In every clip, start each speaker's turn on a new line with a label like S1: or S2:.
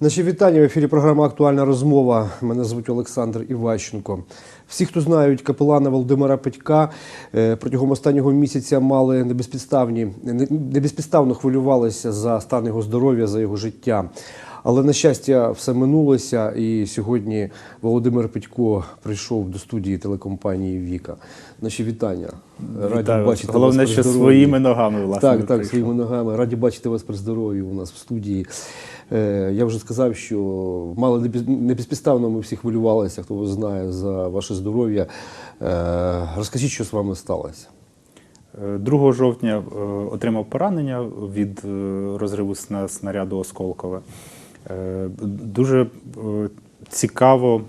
S1: Наші вітання в ефірі програма Актуальна розмова. Мене звуть Олександр Іващенко. Всі, хто знають капелана Володимира Петька, е, протягом останнього місяця мали небезпідставні, небезпідставно хвилювалися за стан його здоров'я, за його життя. Але на щастя, все минулося, і сьогодні Володимир Петько прийшов до студії телекомпанії Віка. Наші вітання.
S2: Вітаю вас.
S1: вас
S2: Головне,
S1: при
S2: що
S1: здоров'ї.
S2: своїми ногами, власне.
S1: Так, так,
S2: прийшли.
S1: своїми ногами. Раді бачити вас при здоров'ї у нас в студії. Е, я вже сказав, що мало не безпідставно ми всі хвилювалися, хто вас знає за ваше здоров'я. Е, розкажіть, що з вами сталося.
S2: Е, 2 жовтня е, отримав поранення від розриву сна- снаряду осколкове. Дуже цікаво.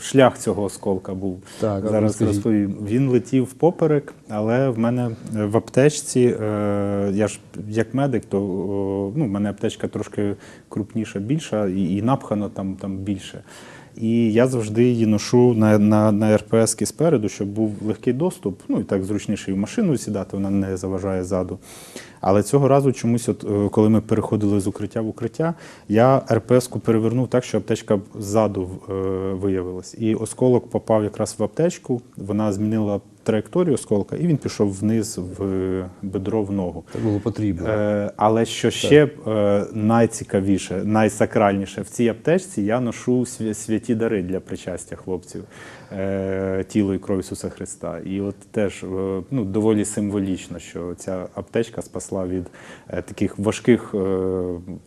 S2: Шлях цього осколка був
S1: Так,
S2: зараз розповім. Він летів впоперек, але в мене е, в аптечці, е, я ж як медик, то ну, в мене аптечка трошки крупніша, більша, і, і напхано там, там більше. І я завжди її ношу на, на, на РПС спереду, щоб був легкий доступ. Ну і так зручніше і в машину сідати, вона не заважає ззаду. Але цього разу чомусь, от, е, коли ми переходили з укриття в укриття, я РПС-ку перевернув так, що аптечка ззаду е, виявилась. І осколок попав якраз в аптечку, вона змінила траєкторію осколка, і він пішов вниз в бедро в ногу.
S1: Це було потрібно.
S2: Е, але що ще е, найцікавіше, найсакральніше в цій аптечці я ношу святі дари для причастя хлопців е, тіло і кров Ісуса Христа. І от теж е, ну, доволі символічно, що ця аптечка спасла від е, таких важких е,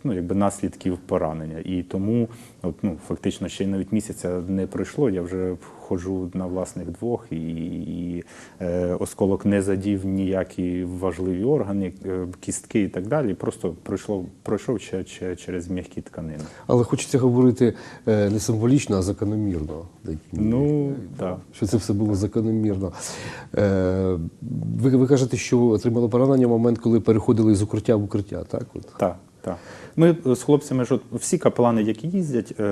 S2: ну, якби наслідків поранення. І тому, от, ну, фактично, ще й навіть місяця не пройшло. Я вже ходжу на власних двох, і, і е, осколок не задів ніякі важливі органи, е, кістки і так далі. Просто пройшло, пройшов че- че- через м'які тканини.
S1: Але хочеться говорити е, не символічно, а закономірно.
S2: Ну, так.
S1: Що це все було закономірно. Е, ви, ви кажете, що отримали поранення в момент, коли переходили з укриття в укриття, так? От.
S2: Так, так. Ми з хлопцями ж всі капелани, які їздять е,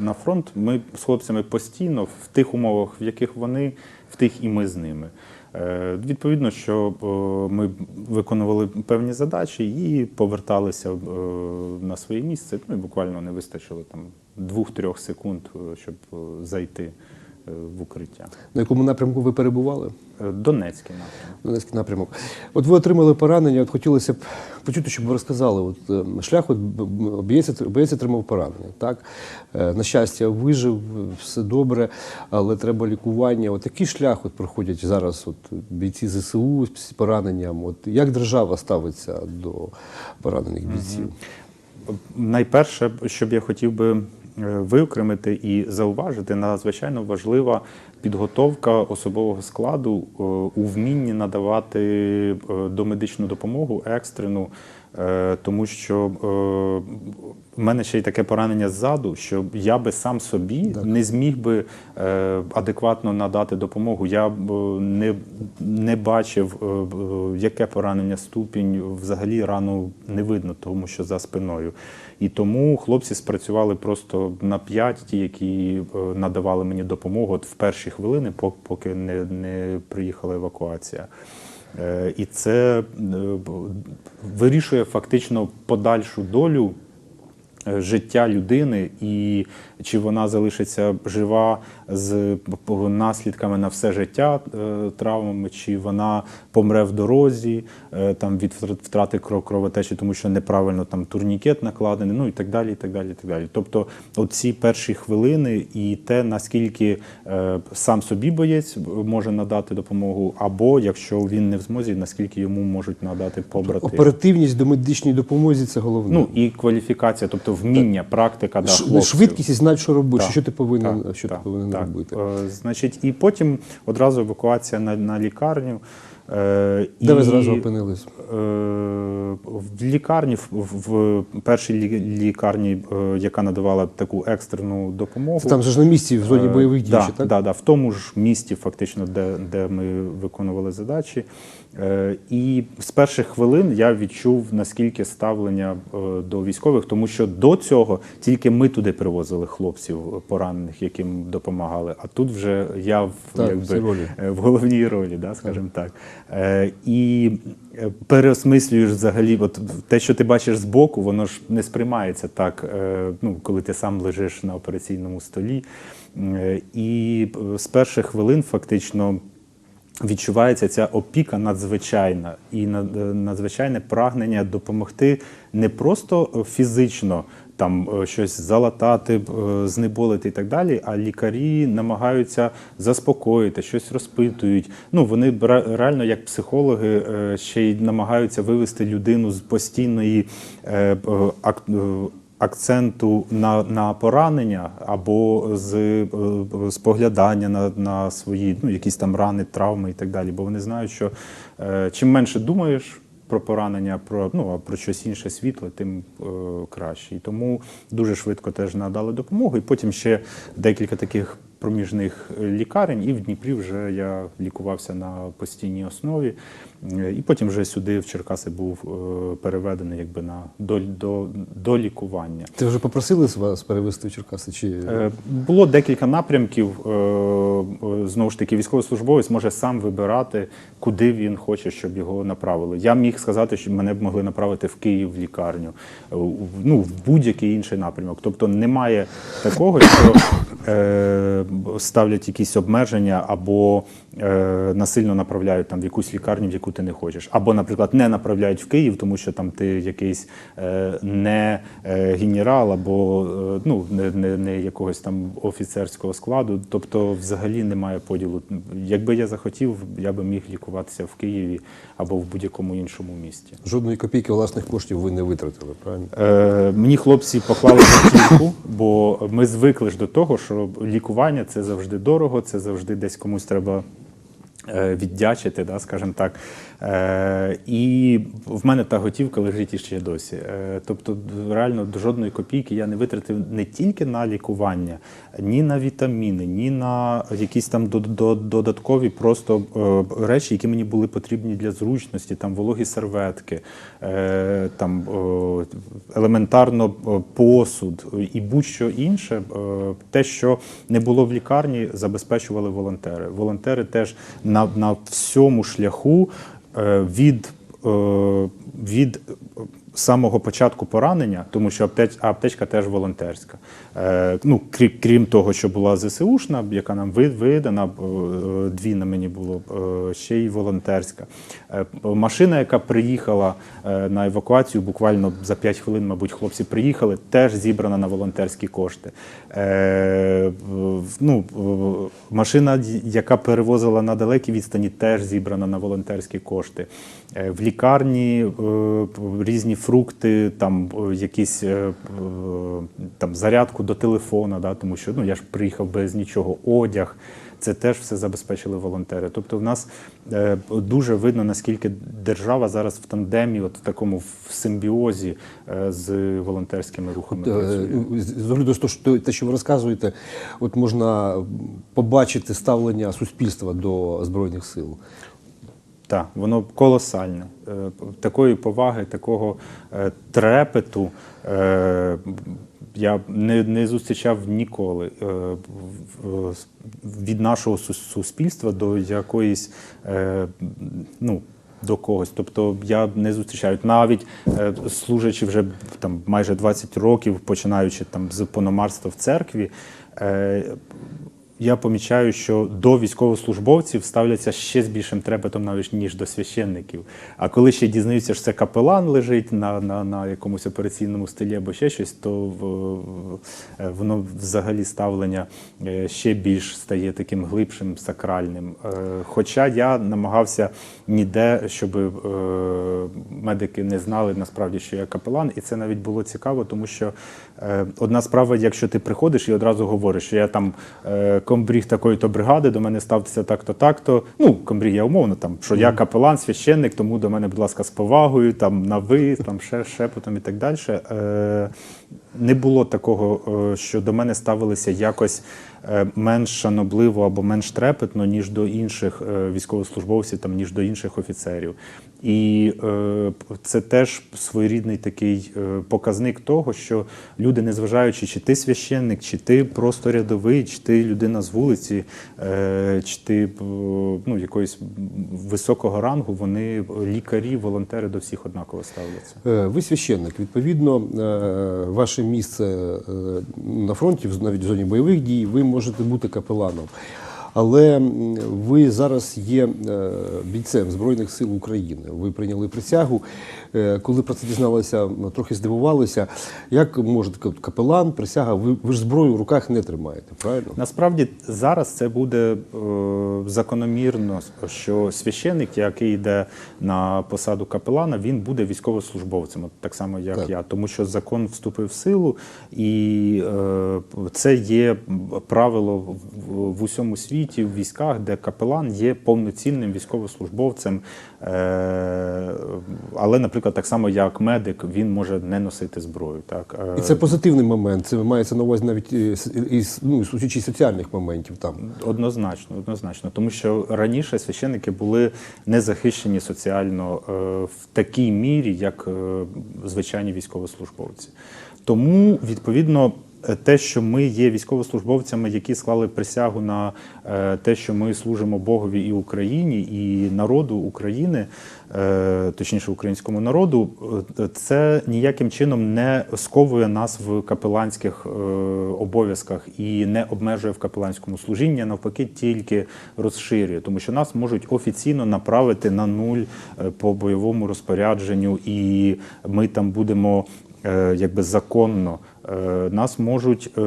S2: на фронт, ми з хлопцями постійно в тих умовах, в яких вони, в тих і ми з ними. Е, відповідно, що е, ми виконували певні задачі і поверталися е, на своє місце. Ну і буквально не вистачило там двох-трьох секунд, е, щоб е, зайти е, в укриття.
S1: На якому напрямку ви перебували?
S2: Донецький напрямок.
S1: Донецький напрямок. От ви отримали поранення, от хотілося б почути, щоб ви розказали. От, шлях от боєць, отримав поранення. Так? На щастя, вижив, все добре, але треба лікування. От який шлях от проходять зараз от, бійці ЗСУ з пораненням? От, як держава ставиться до поранених бійців?
S2: Найперше, що б я хотів би виокремити і зауважити, надзвичайно важлива підготовка особового складу е, у вмінні надавати е, домедичну допомогу екстрену, е, тому що е, в мене ще й таке поранення ззаду, що я би сам собі не зміг би е, адекватно надати допомогу. Я б е, не, не бачив, е, е, яке поранення ступінь, взагалі рану не видно, тому що за спиною. І тому хлопці спрацювали просто на п'ять, ті, які е, надавали мені допомогу от в перші хвилини, поки не, не приїхала евакуація. Е, І це е, вирішує фактично подальшу долю е, життя людини, і чи вона залишиться жива з наслідками на все життя е, травмами, чи вона помре в дорозі е, там від втрати кров- кровотечі, тому що неправильно там турнікет накладений, ну і так далі. і так далі, і так далі. Тобто, оці перші хвилини і те, наскільки е, сам собі боєць може надати допомогу, або якщо він не в змозі, наскільки йому можуть надати побратими.
S1: Оперативність до медичній допомозі це головне.
S2: Ну і кваліфікація, тобто вміння, практика да,
S1: Ш-
S2: хлопців.
S1: швидкість і знати, що робити,
S2: Так,
S1: що ти повинен,
S2: так,
S1: що
S2: так,
S1: ти повинен
S2: так.
S1: робити.
S2: Е, Значить, і потім одразу евакуація на, на лікарню. Е,
S1: Де
S2: і,
S1: ви зразу опинились?
S2: Е, в лікарні, в, в, першій лікарні, е, яка надавала таку екстрену допомогу.
S1: Це там же ж на місці в зоні
S2: Е,
S1: бойових дій, так?
S2: Да, да, в тому ж місті, фактично, де, де ми виконували задачі. Е, І з перших хвилин я відчув наскільки ставлення е, до військових, тому що до цього тільки ми туди привозили хлопців поранених, яким допомагали. А тут вже я в
S1: Так,
S2: якби е, в головній ролі, да, скажімо так. Е, І переосмислюєш взагалі, от те, що ти бачиш збоку, воно ж не сприймається так, ну, коли ти сам лежиш на операційному столі. І з перших хвилин фактично відчувається ця опіка надзвичайна і е, надзвичайне прагнення допомогти не просто е, фізично там е, щось залатати, знеболити і так далі, а лікарі намагаються заспокоїти, щось розпитують. Ну вони реально, як психологи, ще й намагаються вивести людину з постійної акценту на, на поранення або з е, споглядання на, на свої ну, якісь там рани, травми і так далі. Бо вони знають, що е, чим менше думаєш про поранення, про ну про щось інше світле, тим е, краще. І тому дуже швидко теж надали допомогу. І потім ще декілька таких проміжних лікарень, і в Дніпрі вже я лікувався на постійній основі. І потім вже сюди, в Черкаси, був е, переведений якби на до, до, до лікування.
S1: Ти вже попросили вас перевести в Черкаси? Чи
S2: Е, Було декілька напрямків. Е, Знову ж таки, військовослужбовець може сам вибирати, куди він хоче, щоб його направили. Я міг сказати, що мене б могли направити в Київ в лікарню, ну в будь-який інший напрямок. Тобто немає такого, що е, ставлять якісь обмеження або насильно направляють там в якусь лікарню, в яку ти не хочеш, або, наприклад, не направляють в Київ, тому що там ти якийсь е, не е, генерал, або е, ну не, не, не якогось там офіцерського складу. Тобто, взагалі немає поділу. Якби я захотів, я би міг лікуватися в Києві або в будь-якому іншому місті.
S1: жодної копійки власних коштів ви не витратили, правильно?
S2: Е, мені хлопці поклали готівку, бо ми звикли ж до того, що лікування це завжди дорого, це завжди десь комусь треба. Е, Віддячити, да, скажімо так. Е, і в мене та готівка лежить іще досі. Е, тобто, реально до жодної копійки я не витратив не тільки на лікування, ні на вітаміни, ні на якісь там до- до- додаткові просто е, речі, які мені були потрібні для зручності, там вологі серветки, е, там елементарно посуд і будь-що інше. Е, те, що не було в лікарні, забезпечували волонтери. Волонтери теж на, на всьому шляху е, від, від самого початку поранення, тому що аптеч, а аптечка теж волонтерська. Е, ну, крім, крім того, що була ЗСУшна, яка нам видана, е, дві на мені було, е, ще й волонтерська. Е, машина, яка приїхала е, на евакуацію, буквально за 5 хвилин, мабуть, хлопці приїхали, теж зібрана на волонтерські кошти. Е, ну, машина, яка перевозила на далекі відстані, теж зібрана на волонтерські кошти. Е, В лікарні е, різні фрукти, там е, якісь е, е, там зарядку до телефона, да, тому що ну я ж приїхав без нічого, одяг. Це теж все забезпечили волонтери. Тобто, в нас е, дуже видно, наскільки держава зараз в тандемі, от в такому в симбіозі е, з волонтерськими рухами
S1: з- огляду з того, що те, що ви розказуєте, от можна побачити ставлення суспільства до збройних сил.
S2: Так, воно колосальне. Е, Такої поваги, такого е, трепету е, я не, не зустрічав ніколи від нашого суспільства до якоїсь. Ну, до когось. Тобто я не зустрічаю. Навіть служачи вже там майже 20 років, починаючи там з пономарства в церкві, я помічаю, що до військовослужбовців ставляться ще з більшим трепетом навіть ніж до священників. А коли ще дізнаються, що це капелан лежить на, на, на якомусь операційному столі або ще щось, то е, воно взагалі ставлення е, ще більш стає таким глибшим, сакральним. Е, Хоча я намагався ніде, щоб медики не знали насправді, що я капелан, і це навіть було цікаво, тому що одна справа, якщо ти приходиш і одразу говориш, що я там комбріг такої-то бригади, до мене ставтеся так-то, так-то. Ну, комбріг я умовно, там, що я капелан, священник, тому до мене, будь ласка, з повагою, там на ви, там ще шепотом і так далі. Е, не було такого, е, що до мене ставилися якось е, менш шанобливо або менш трепетно, ніж до інших е, військовослужбовців, там, ніж до інших офіцерів. І е, це теж своєрідний такий е, показник того, що люди, незважаючи, чи ти священник, чи ти просто рядовий, чи ти людина з вулиці, е, чи ти е, ну, якоїсь високого рангу, вони лікарі, волонтери до всіх однаково ставляться.
S1: Е, Ви священник. Відповідно, ваше місце на фронті, навіть в зоні бойових дій, ви можете бути капеланом. Але ви зараз є е, бійцем Збройних сил України. Ви прийняли присягу. Е, Коли про це дізналися, трохи здивувалися. Як може капелан, присяга? Ви, ви ж зброю в руках не тримаєте, правильно?
S2: Насправді зараз це буде е, закономірно, що священник, який йде на посаду капелана, він буде військовослужбовцем, от так само як
S1: Так.
S2: я, тому що закон вступив в силу, і е, це є правило в, в усьому світі, в військах, де капелан є повноцінним військовослужбовцем. Е, але, наприклад, так само як медик, він може не носити зброю. Так Е,
S1: І це позитивний момент. Це мається на увазі навіть е, із ну, з соціальних моментів там.
S2: Однозначно, однозначно, тому що раніше священники були не захищені соціально в такій мірі, як звичайні військовослужбовці. Тому, відповідно, те, що ми є військовослужбовцями, які склали присягу на е, те, що ми служимо Богові і Україні, і народу України, е, точніше українському народу, е, це ніяким чином не сковує нас в капеланських е, обов'язках і не обмежує в капеланському служінні, навпаки, тільки розширює, тому що нас можуть офіційно направити на нуль е, по бойовому розпорядженню, і ми там будемо е, якби законно. Е, Нас можуть е,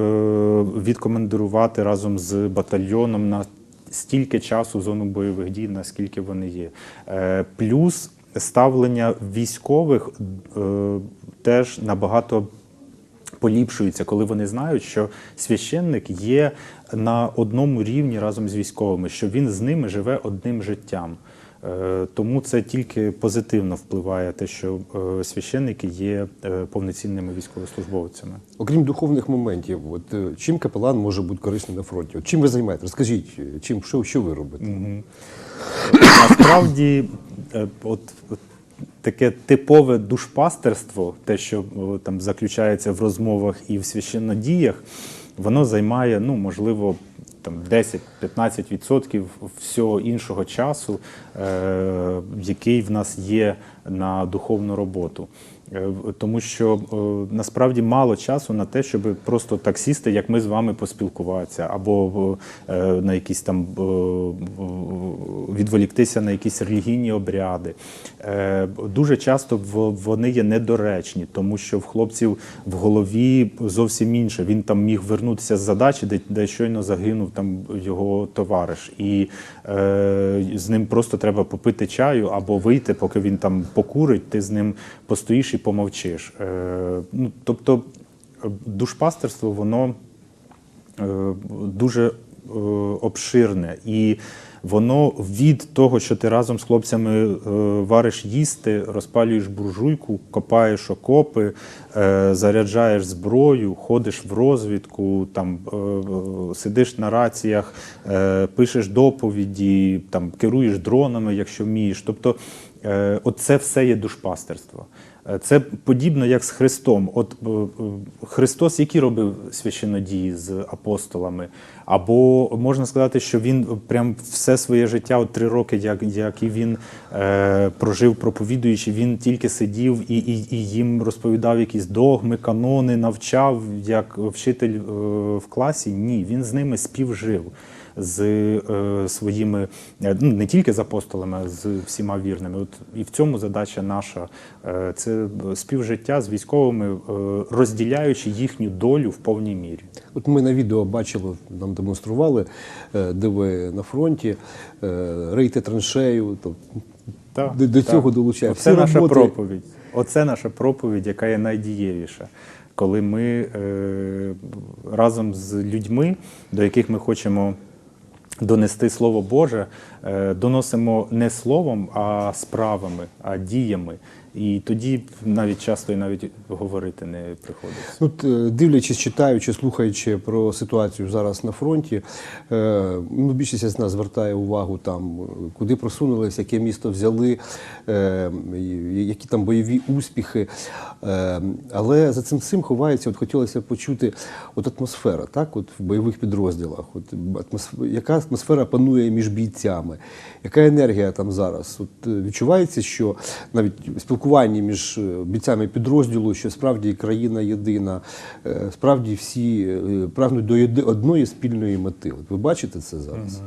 S2: відкомандирувати разом з батальйоном на стільки часу зону бойових дій, наскільки вони є. Е, Плюс ставлення військових е, теж набагато поліпшується, коли вони знають, що священник є на одному рівні разом з військовими, що він з ними живе одним життям. Е, Тому це тільки позитивно впливає те, що е, священники є е, повноцінними військовослужбовцями.
S1: Окрім духовних моментів, от чим капелан може бути корисним на фронті? От чим ви займаєтесь? Розкажіть, чим що, що ви робите?
S2: Насправді, е, от, от таке типове душпастерство, те, що там заключається в розмовах і в священнодіях, воно займає, ну, можливо, там 10-15% всього іншого часу, е, який в нас є на духовну роботу. Е, Тому що е, насправді мало часу на те, щоб просто так сісти, як ми з вами поспілкуватися, або е, на якісь там відволіктися на якісь релігійні обряди. Дуже часто вони є недоречні, тому що в хлопців в голові зовсім інше. Він там міг вернутися з задачі, де, де щойно загинув там його товариш, і е, з ним просто треба попити чаю або вийти, поки він там покурить, ти з ним постоїш і помовчиш. Е, ну, тобто е, душпастерство, воно е, дуже обширне. І воно від того, що ти разом з хлопцями вариш їсти, розпалюєш буржуйку, копаєш окопи, заряджаєш зброю, ходиш в розвідку, там, сидиш на раціях, пишеш доповіді, там, керуєш дронами, якщо вмієш. Тобто оце все є душпастерство. Е, Це подібно як з Христом. От е, е, Христос, які робив священодії з апостолами, або можна сказати, що він прям все своє життя, от три роки, як, як і він е, прожив проповідуючи, він тільки сидів і, і, і їм розповідав якісь догми, канони, навчав як вчитель е, в класі. Ні, він з ними співжив з е, своїми е, ну, не тільки з апостолами, а з всіма вірними. От і в цьому задача наша е, це співжиття з військовими, е, розділяючи їхню долю в повній мірі.
S1: От ми на відео бачили, нам демонстрували, е, де ви на фронті, е, рейте траншею. То,
S2: Так,
S1: до, до
S2: так.
S1: цього долучаєте.
S2: Оце
S1: Всі
S2: наша
S1: роботи-
S2: проповідь. Оце наша проповідь, яка є найдієвіша. Коли ми е, разом з людьми, до яких ми хочемо донести Слово Боже, доносимо не словом, а справами, а діями. І тоді навіть часто і навіть говорити не приходиться.
S1: Ну, От, е, дивлячись, читаючи, слухаючи про ситуацію зараз на фронті, е, ну, більшість з нас звертає увагу там, е, куди просунулись, яке місто взяли, е, які там бойові успіхи. Е, але за цим всім ховається, от хотілося почути от атмосфера, так, от в бойових підрозділах. От, атмосфера, яка атмосфера панує між бійцями, яка енергія там зараз? От, е, відчувається, що навіть спілкуванні між е, бійцями підрозділу, що справді країна єдина, е, справді всі прагнуть до єди- одної спільної мети. От ви бачите це зараз?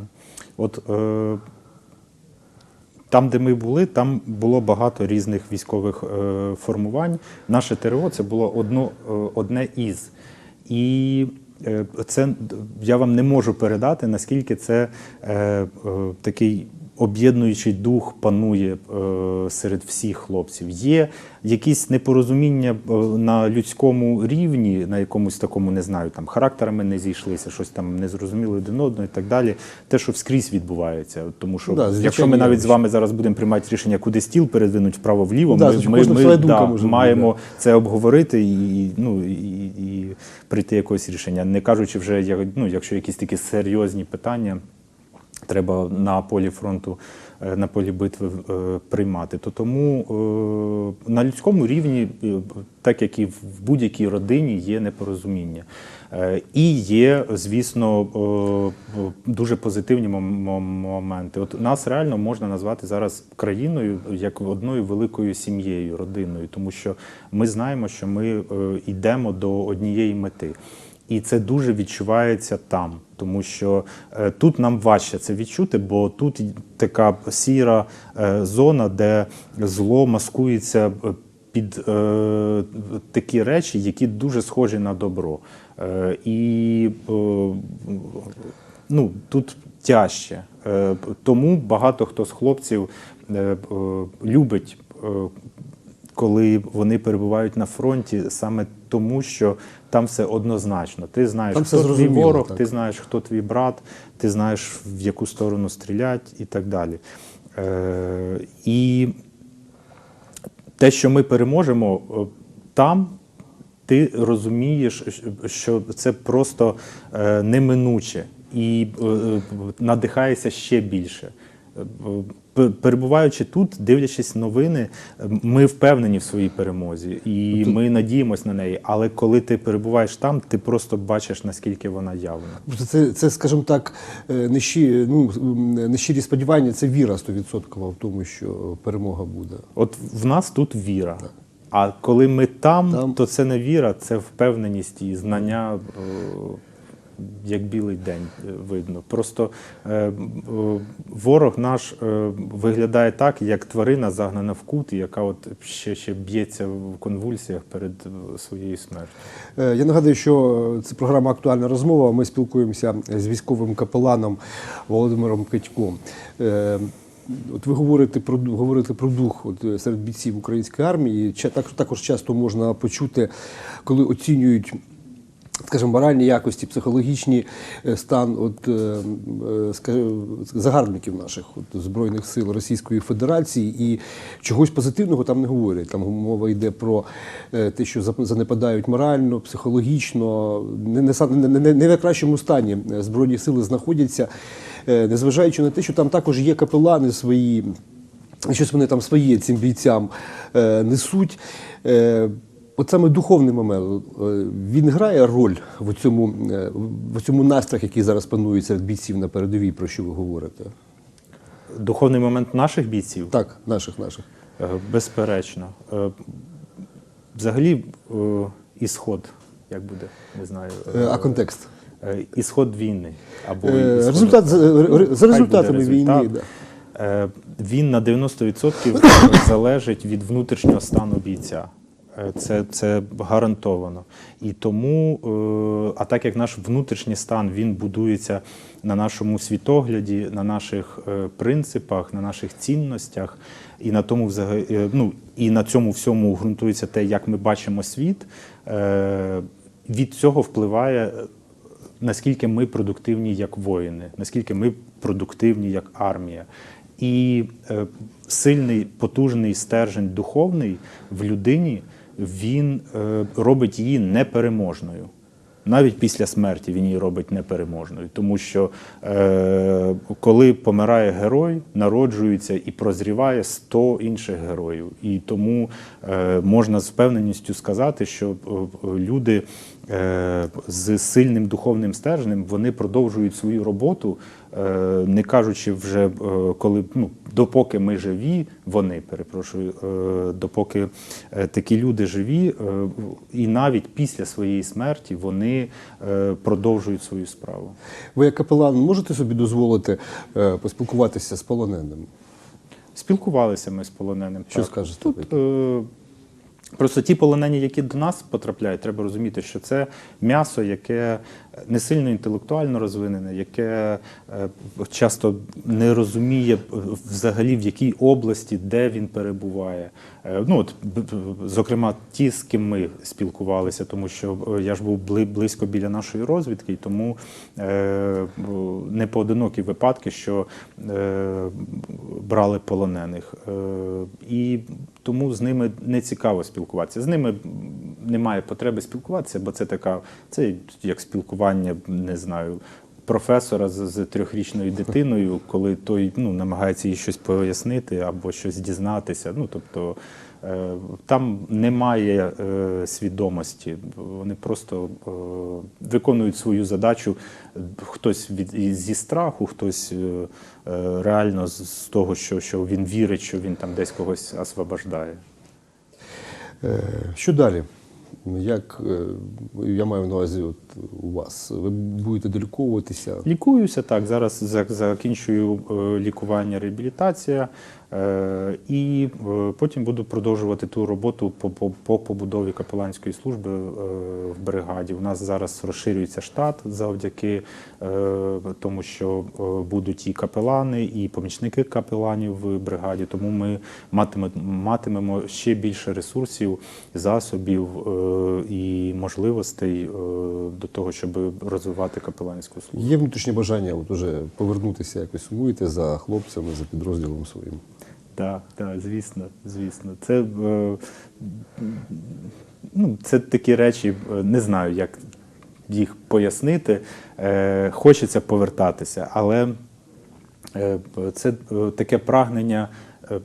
S2: От е, там, де ми були, там було багато різних військових формувань. Наше ТРО це було одно, одне із. І це я вам не можу передати, наскільки це е, е, такий об'єднуючий дух панує е, серед всіх хлопців. Є якісь непорозуміння е, на людському рівні, на якомусь такому, не знаю, там характерами не зійшлися, щось там не зрозуміли один одного і так далі. Те, що вскрізь відбувається. Тому що
S1: да,
S2: якщо ми навіть з вами зараз будемо приймати рішення, куди стіл передвинуть вправо-вліво,
S1: Ну да,
S2: ми, ми, ми да,
S1: бути,
S2: маємо
S1: да.
S2: це обговорити і, і, ну, і, і прийти якогось рішення. Не кажучи вже, як- ну, якщо якісь такі серйозні питання треба на полі фронту, е, на полі битви е, приймати. То тому е, на людському рівні, так як і в будь-якій родині, є непорозуміння. І є, звісно, дуже позитивні мом- мом- моменти. От нас реально можна назвати зараз країною як одною великою сім'єю, родиною, тому що ми знаємо, що ми йдемо до однієї мети. І це дуже відчувається там, тому що е, тут нам важче це відчути, бо тут така сіра е, зона, де зло маскується е, під е, такі речі, які дуже схожі на добро. Е, і е, ну, тут тяжче. Е, тому багато хто з хлопців е, е, любить. е, коли вони перебувають на фронті, саме тому, що там все однозначно. Ти знаєш,
S1: Там
S2: хто твій ворог,
S1: так.
S2: ти знаєш, хто твій брат, ти знаєш, в яку сторону стрілять і так далі. Е, і те, що ми переможемо е, там, ти розумієш, що це просто е, неминуче і е, надихаєшся ще більше. Пе- Перебуваючи тут, дивлячись новини, е, ми впевнені в своїй перемозі і ми надіємось на неї. Але коли ти перебуваєш там, ти просто бачиш, наскільки вона явна.
S1: Це, це, скажімо так, е, нещі, ну, нещирі сподівання, це віра 100% в тому, що перемога буде.
S2: От в нас тут віра. А коли ми там,
S1: Там.
S2: то це не віра, це впевненість і знання, е, як білий день е, видно. Просто е, е, ворог наш виглядає так, як тварина загнана в кут, яка от ще, ще б'ється в конвульсіях перед своєю смертю.
S1: Я нагадую, що це програма Актуальна розмова. Ми спілкуємося з військовим капеланом Володимиром Петьком. Е, От ви говорите про говорите про дух от, серед бійців української армії. Ча- Так, також часто можна почути, коли оцінюють. Скажімо, моральні якості, психологічний е, стан от, е, е, загарбників наших от, Збройних сил Російської Федерації і чогось позитивного там не говорять. Там мова йде про те, що занепадають морально, психологічно, не, не, не, не, в найкращому стані Збройні сили знаходяться, незважаючи на те, що там також є капелани свої. Щось вони там своє цим бійцям несуть. От саме духовний момент, е, він грає роль в цьому, е, в цьому настрах, який зараз панує серед бійців на передовій, про що ви говорите?
S2: Духовний момент наших бійців.
S1: Так, наших, наших.
S2: Е, Безперечно. Взагалі, ісход, як буде, не знаю.
S1: А контекст?
S2: Ісход війни. Або ісход-
S1: Результат за, результатами
S2: буде
S1: війни.
S2: результат.
S1: Да.
S2: Він на 90% залежить від внутрішнього стану бійця. Це, це гарантовано. І тому, е, а так як наш внутрішній стан він будується на нашому світогляді, на наших е, принципах, на наших цінностях, і на тому взагалі, е, ну, і на цьому всьому ґрунтується те, як ми бачимо світ, від цього впливає наскільки ми продуктивні як воїни, наскільки ми продуктивні як армія. І е, сильний, потужний стержень духовний в людині він е, робить її непереможною. Навіть після смерті він її робить непереможною, тому що е, коли помирає герой, народжується і прозріває 100 інших героїв. І тому е, можна з впевненістю сказати, що е, люди е, з сильним духовним стержнем вони продовжують свою роботу, не кажучи вже е, коли ну, допоки ми живі, вони перепрошую, е, допоки е, такі люди живі, е, і навіть після своєї смерті вони е, продовжують свою справу.
S1: Ви як капелан можете собі дозволити е, поспілкуватися з полоненим?
S2: Спілкувалися ми з полоненим.
S1: Що
S2: так.
S1: скажете
S2: Тут е, просто ті полонені, які до нас потрапляють, треба розуміти, що це м'ясо, яке не сильно інтелектуально розвинене, яке е, часто не розуміє е, взагалі в якій області, де він перебуває. Е, Ну, от, зокрема, ті, з ким ми спілкувалися, тому що я ж був близько біля нашої розвідки, і тому не поодинокі випадки, що брали полонених. І тому з ними не цікаво спілкуватися. З ними немає потреби спілкуватися, бо це така, це як спілкування, не знаю. Професора з, з трьохрічною дитиною, коли той ну, намагається їй щось пояснити або щось дізнатися. Ну, тобто е, там немає е, свідомості, вони просто е, виконують свою задачу. Хтось від, зі страху, хтось е, е, реально з, з того, що, що він вірить, що він там десь когось освобождає.
S1: Е, Що далі? Як е, я маю на увазі от, у вас? Ви будете доліковуватися?
S2: Лікуюся так. Зараз закінчую е, лікування, реабілітація, і е, потім буду продовжувати ту роботу по, по, по побудові капеланської служби е, в бригаді. У нас зараз розширюється штат завдяки е, тому, що е, будуть і капелани, і помічники капеланів в бригаді. Тому ми матиме, матимемо ще більше ресурсів, засобів е, і можливостей е, до того, щоб розвивати капеланську службу.
S1: Є внутрішнє бажання от уже повернутися якось сумуєте за хлопцями, за підрозділом своїм?
S2: Так, так, звісно, звісно. Це, е, ну, це такі речі, е, не знаю, як їх пояснити. Е, хочеться повертатися, але це таке прагнення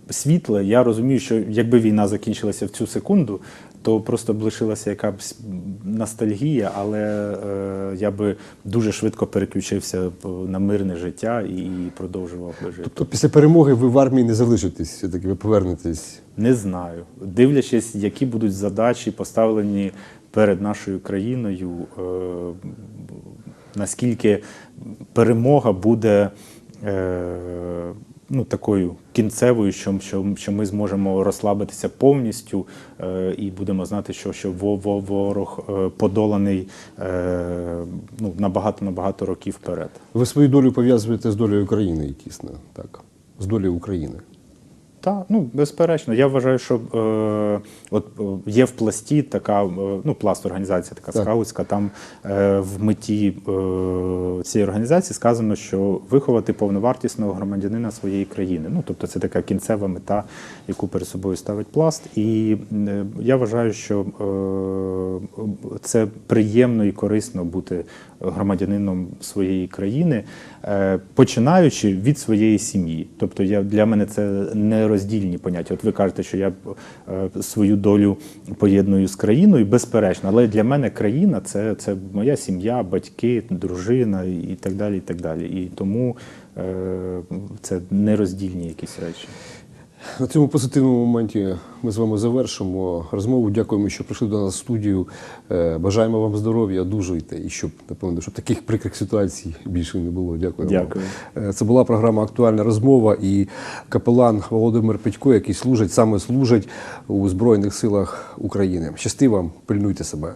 S2: світла. Я розумію, що якби війна закінчилася в цю секунду, то просто б лишилася якась ностальгія, але е, я би дуже швидко переключився на мирне життя і, продовжував би жити.
S1: Тобто після перемоги ви в армії не залишитесь, все-таки ви повернетесь.
S2: Не знаю. Дивлячись, які будуть задачі поставлені перед нашою країною, е, наскільки перемога буде е, ну, такою кінцевою, що, що, що ми зможемо розслабитися повністю е, і будемо знати, що, що во- во- ворог е, подоланий е, ну, набагато набагато років вперед.
S1: Ви свою долю пов'язуєте з долею України, тісно, так? З долею України.
S2: Так, ну безперечно. Я вважаю, що е, от е, є в пласті така, е, ну пласт організація така
S1: Так.
S2: скаутська. Там е, в меті е, цієї організації сказано, що виховати повновартісного громадянина своєї країни. Ну тобто це така кінцева мета, яку перед собою ставить пласт. І е, я вважаю, що е, це приємно і корисно бути громадянином своєї країни, е, починаючи від своєї сім'ї. Тобто я для мене це нероздільні поняття. От ви кажете, що я е, свою долю поєдную з країною, безперечно, але для мене країна це, це моя сім'я, батьки, дружина і так далі. І так далі. І тому е, це нероздільні якісь речі.
S1: На цьому позитивному моменті ми з вами завершимо розмову. Дякуємо, що прийшли до нас в студію. Е, Бажаємо вам здоров'я, одужуйте і щоб напевно, щоб таких прикрих ситуацій більше не було. Дякую.
S2: Дякую.
S1: Е, Це була програма Актуальна розмова і капелан Володимир Петько, який служить саме служить у Збройних силах України. Щасти вам, пильнуйте себе.